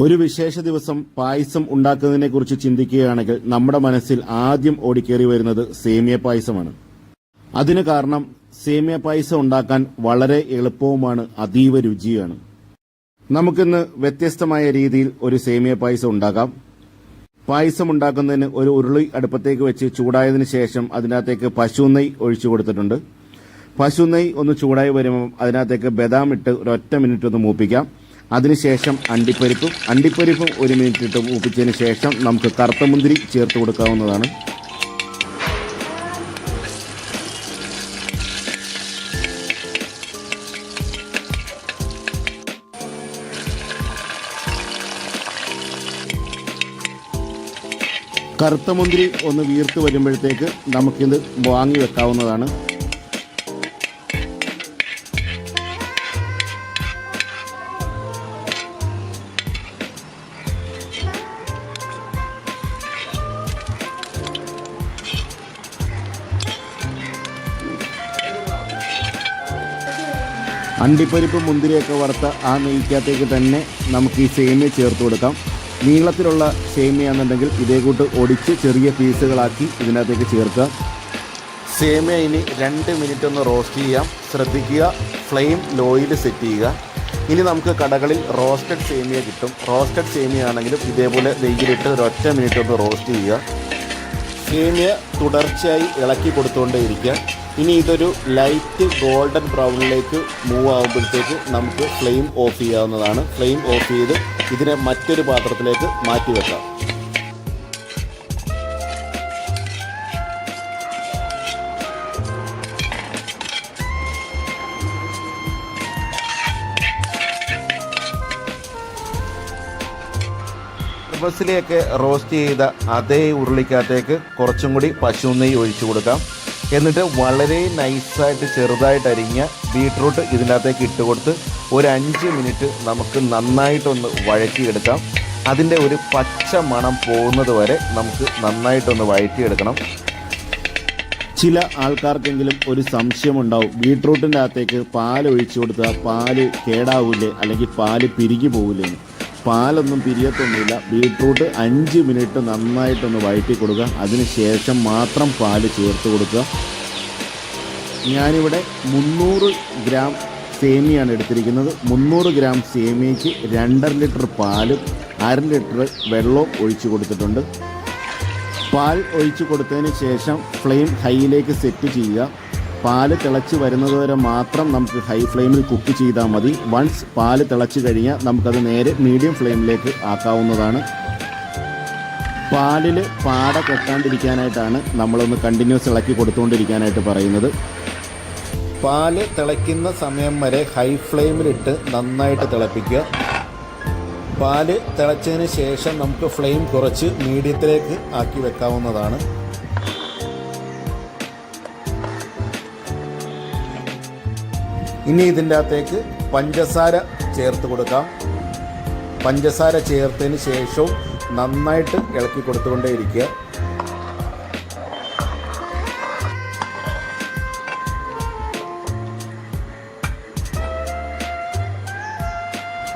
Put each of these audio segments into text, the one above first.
ഒരു വിശേഷ ദിവസം പായസം ഉണ്ടാക്കുന്നതിനെ കുറിച്ച് ചിന്തിക്കുകയാണെങ്കിൽ നമ്മുടെ മനസ്സിൽ ആദ്യം ഓടിക്കേറി വരുന്നത് സേമിയ പായസമാണ്. അതിന് കാരണം സേമിയ പായസം ഉണ്ടാക്കാൻ വളരെ എളുപ്പവുമാണ് അതീവ രുചിയാണ്. നമുക്കിന്ന് വ്യത്യസ്തമായ രീതിയിൽ ഒരു സേമിയ പായസം ഉണ്ടാക്കാം. പായസം ഉണ്ടാക്കുന്നതിന് ഒരു ഉരുളി അടുപ്പത്തേക്ക് വെച്ച് ചൂടായതിനു ശേഷം അതിനകത്തേക്ക് പശു നെയ് ഒഴിച്ചു കൊടുത്തിട്ടുണ്ട്. പശു നെയ് ഒന്ന് ചൂടായി വരുമ്പോൾ അതിനകത്തേക്ക് ബദാം ഇട്ട് ഒരൊറ്റ മിനിറ്റ് ഒന്ന് മൂപ്പിക്കാം. അതിനുശേഷം അണ്ടിപ്പരിപ്പും അണ്ടിപ്പരിപ്പും ഒരു മിനിറ്റ് ഇട്ട് ഊപ്പിച്ചതിന് ശേഷം നമുക്ക് കറുത്ത മുന്തിരി ചേർത്ത് കൊടുക്കാവുന്നതാണ്. കറുത്ത മുന്തിരി ഒന്ന് വീർത്ത് വരുമ്പോഴത്തേക്ക് നമുക്കിത് വാങ്ങി വെക്കാവുന്നതാണ്. അണ്ടിപ്പരിപ്പ് മുന്തിരിയൊക്കെ വറുത്ത ആ നെയ്ക്കകത്തേക്ക് തന്നെ നമുക്ക് ഈ സേമിയ ചേർത്ത് കൊടുക്കാം. നീളത്തിലുള്ള സേമിയാണെന്നുണ്ടെങ്കിൽ ഇതേ കൂട്ട് ഒടിച്ച് ചെറിയ പീസുകളാക്കി ഇതിനകത്തേക്ക് ചേർക്കാം സേമിയ ഇനി രണ്ട് മിനിറ്റ് ഒന്ന് റോസ്റ്റ് ചെയ്യാം. ശ്രദ്ധിക്കുക ഫ്ലെയിം ലോയിൽ സെറ്റ് ചെയ്യുക. ഇനി നമുക്ക് കടകളിൽ റോസ്റ്റഡ് സേമിയ കിട്ടും. റോസ്റ്റഡ് സേമിയ ആണെങ്കിലും ഇതേപോലെ നെയ്യിലിട്ട് ഒരൊറ്റ മിനിറ്റ് ഒന്ന് റോസ്റ്റ് ചെയ്യുക. സേമിയ തുടർച്ചയായി ഇളക്കി കൊടുത്തുകൊണ്ടേയിരിക്കുക ഇനി ഇതൊരു ലൈറ്റ് ഗോൾഡൻ ബ്രൗണിലേക്ക് മൂവ് ആകുമ്പോഴത്തേക്ക് നമുക്ക് ഫ്ലെയിം ഓഫ് ചെയ്യാവുന്നതാണ്. ഫ്ലെയിം ഓഫ് ചെയ്ത് ഇതിനെ മറ്റൊരു പാത്രത്തിലേക്ക് മാറ്റി വെക്കാം. ബസ്സിലേക്ക് റോസ്റ്റ് ചെയ്ത അതേ ഉരുളിക്കകത്തേക്ക് കുറച്ചും കൂടി പശു നെയ്യ് ഒഴിച്ചു കൊടുക്കാം. എന്നിട്ട് വളരെ നൈസായിട്ട് ചെറുതായിട്ട് അരിഞ്ഞ ബീട്രൂട്ട് ഇതിനകത്തേക്ക് ഇട്ട് കൊടുത്ത് ഒരു അഞ്ച് മിനിറ്റ് നമുക്ക് നന്നായിട്ടൊന്ന് വഴറ്റിയെടുക്കാം. അതിന്റെ ഒരു പച്ച മണം പോകുന്നത് വരെ നമുക്ക് നന്നായിട്ടൊന്ന് വഴറ്റിയെടുക്കണം. ചില ആൾക്കാർക്കെങ്കിലും ഒരു സംശയമുണ്ടാവും. ബീട്രൂട്ടിന്റെ അകത്തേക്ക് പാൽ ഒഴിച്ചു കൊടുത്താൽ പാൽ കേടാവൂലേ? അല്ലെങ്കിൽ പാൽ പിരികി പോകില്ലേ. പാലൊന്നും പിരിയത്തൊന്നുമില്ല. ബീട്രൂട്ട് അഞ്ച് മിനിറ്റ് നന്നായിട്ടൊന്ന് വഴറ്റി കൊടുക്കുക അതിനുശേഷം മാത്രം പാൽ ചേർത്ത് കൊടുക്കുക. ഞാനിവിടെ മുന്നൂറ് ഗ്രാം സേമിയാണ് എടുത്തിരിക്കുന്നത്. മുന്നൂറ് ഗ്രാം സേമിയയ്ക്ക് രണ്ടര ലിറ്റർ പാലും അര ലിറ്റർ വെള്ളവും ഒഴിച്ചു കൊടുത്തിട്ടുണ്ട്. പാൽ ഒഴിച്ചു കൊടുത്തതിന് ശേഷം ഫ്ലെയിം ഹൈയിലേക്ക് സെറ്റ് ചെയ്യുക. പാൽ തിളച്ച് വരുന്നത് വരെ മാത്രം നമുക്ക് ഹൈ ഫ്ലെയിമിൽ കുക്ക് ചെയ്താൽ മതി. വൺസ് പാൽ തിളച്ച് കഴിഞ്ഞാൽ നമുക്കത് നേരെ മീഡിയം ഫ്ലെയിമിലേക്ക് ആക്കാവുന്നതാണ്. പാലിൽ പാട കെട്ടാണ്ടിരിക്കാനായിട്ടാണ് നമ്മളൊന്ന് കണ്ടിന്യൂസ് ഇളക്കി കൊടുത്തുകൊണ്ടിരിക്കാനായിട്ട് പറയുന്നത്. പാൽ തിളയ്ക്കുന്ന സമയം വരെ ഹൈ ഫ്ലെയിമിലിട്ട് നന്നായിട്ട് തിളപ്പിക്കുക. പാൽ തിളച്ചതിന് ശേഷം നമുക്ക് ഫ്ലെയിം കുറച്ച് മീഡിയത്തിലേക്ക് ആക്കി വെക്കാവുന്നതാണ്. ഇനി ഇതിന്റെ അകത്തേക്ക് പഞ്ചസാര ചേർത്ത് കൊടുക്കാം. പഞ്ചസാര ചേർത്തതിന് ശേഷവും നന്നായിട്ട് ഇളക്കി കൊടുത്തുകൊണ്ടേയിരിക്കുക.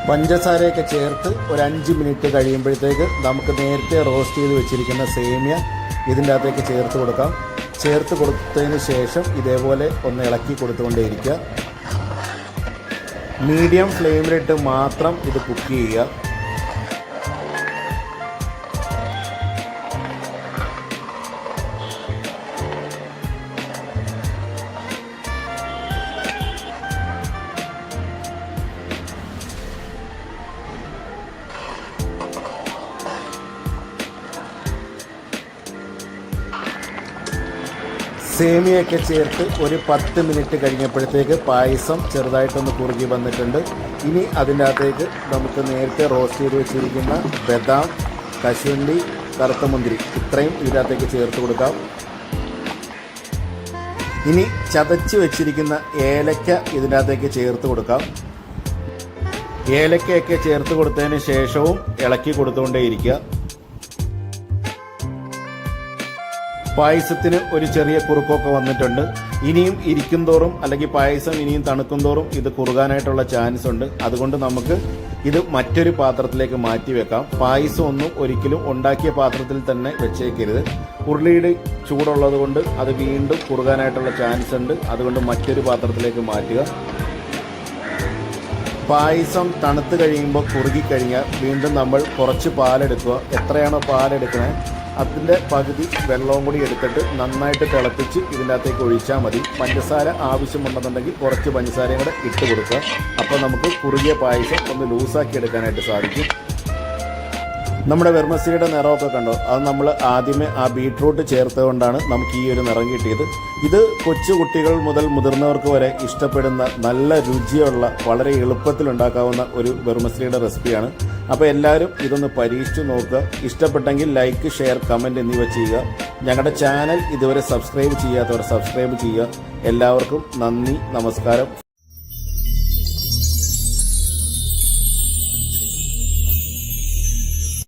പഞ്ചസാരയൊക്കെ ചേർത്ത് ഒരു അഞ്ച് മിനിറ്റ് കഴിയുമ്പോഴത്തേക്ക് നമുക്ക് നേരത്തെ റോസ്റ്റ് ചെയ്ത് വെച്ചിരിക്കുന്ന സേമിയ ഇതിന്റെ അകത്തേക്ക് ചേർത്ത് കൊടുക്കാം. ചേർത്ത് കൊടുത്തതിന് ശേഷം ഇതേപോലെ ഒന്ന് ഇളക്കി കൊടുത്തുകൊണ്ടേയിരിക്കുക. മീഡിയം ഫ്ലെയിമിലിട്ട് മാത്രം ഇത് കുക്ക് ചെയ്യുക. സേമിയൊക്കെ ചേർത്ത് ഒരു പത്ത് മിനിറ്റ് കഴിഞ്ഞപ്പോഴത്തേക്ക് പായസം ചെറുതായിട്ടൊന്ന് കുറുകി വന്നിട്ടുണ്ട്. ഇനി അതിന്റെ അകത്തേക്ക് നമുക്ക് നേരത്തെ റോസ്റ്റ് ചെയ്ത് വെച്ചിരിക്കുന്ന ബദാം കശുവണ്ടി കറുത്ത മുന്തിരി ഇത്രയും ഇതിനകത്തേക്ക് ചേർത്ത് കൊടുക്കാം. ഇനി ചതച്ച് വെച്ചിരിക്കുന്ന ഏലക്ക ഇതിനകത്തേക്ക് ചേർത്ത് കൊടുക്കാം. ഏലക്കയൊക്കെ ചേർത്ത് കൊടുത്തതിന് ശേഷവും ഇളക്കി കൊടുത്തുകൊണ്ടേയിരിക്കുക. പായസത്തിന് ഒരു ചെറിയ കുറുക്കൊക്കെ വന്നിട്ടുണ്ട്. ഇനിയും ഇരിക്കും തോറും അല്ലെങ്കിൽ പായസം ഇനിയും തണുക്കും തോറും ഇത് കുറുകാനായിട്ടുള്ള ചാൻസ് ഉണ്ട്. അതുകൊണ്ട് നമുക്ക് ഇത് മറ്റൊരു പാത്രത്തിലേക്ക് മാറ്റി വെക്കാം. പായസം ഒന്നും ഒരിക്കലും ഉണ്ടാക്കിയ പാത്രത്തിൽ തന്നെ വെച്ചേക്കരുത്. ഉരുളിയുടെ ചൂടുള്ളത് കൊണ്ട് അത് വീണ്ടും കുറുകാനായിട്ടുള്ള ചാൻസ് ഉണ്ട്. അതുകൊണ്ട് മറ്റൊരു പാത്രത്തിലേക്ക് മാറ്റുക. പായസം തണുത്ത് കഴിയുമ്പോൾ കുറുകി കഴിഞ്ഞാൽ വീണ്ടും നമ്മൾ കുറച്ച് പാലെടുക്കുക. എത്രയാണോ പാലെടുക്കുന്നത് അതിന്റെ പകുതി വെള്ളവും കൂടി എടുത്തിട്ട് നന്നായിട്ട് തിളപ്പിച്ച് ഇതിന്റെ അകത്തേക്ക് ഒഴിച്ചാൽ മതി. പഞ്ചസാര ആവശ്യമുണ്ടെന്നുണ്ടെങ്കിൽ കുറച്ച് പഞ്ചസാരയും കൂടെ ഇട്ട് കൊടുക്കുക. അപ്പോൾ നമുക്ക് കുറുകിയ പായസം ഒന്ന് ലൂസാക്കി എടുക്കാനായിട്ട് സാധിക്കും. നമ്മുടെ വെർമസിയുടെ നിറമൊക്കെ കണ്ടോ? അത് നമ്മൾ ആദ്യമേ ആ ബീട്രൂട്ട് ചേർത്തുകൊണ്ടാണ് നമുക്ക് ഈ ഒരു നിറം കിട്ടിയത്. ഇത് കൊച്ചു കുട്ടികൾ മുതൽ മുതിർന്നവർക്ക് വരെ ഇഷ്ടപ്പെടുന്ന നല്ല രുചിയുള്ള വളരെ എളുപ്പത്തിൽ ഉണ്ടാക്കാവുന്ന ഒരു വെർമസിയുടെ റെസിപ്പിയാണ്. അപ്പോൾ എല്ലാവരും ഇതൊന്ന് പരീക്ഷിച്ചു നോക്കുക. ഇഷ്ടപ്പെട്ടെങ്കിൽ ലൈക്ക് ഷെയർ കമന്റ് എന്നിവ ചെയ്യുക. ഞങ്ങളുടെ ചാനൽ ഇതുവരെ സബ്സ്ക്രൈബ് ചെയ്യാത്തവർ സബ്സ്ക്രൈബ് ചെയ്യുക. എല്ലാവർക്കും നന്ദി നമസ്കാരം.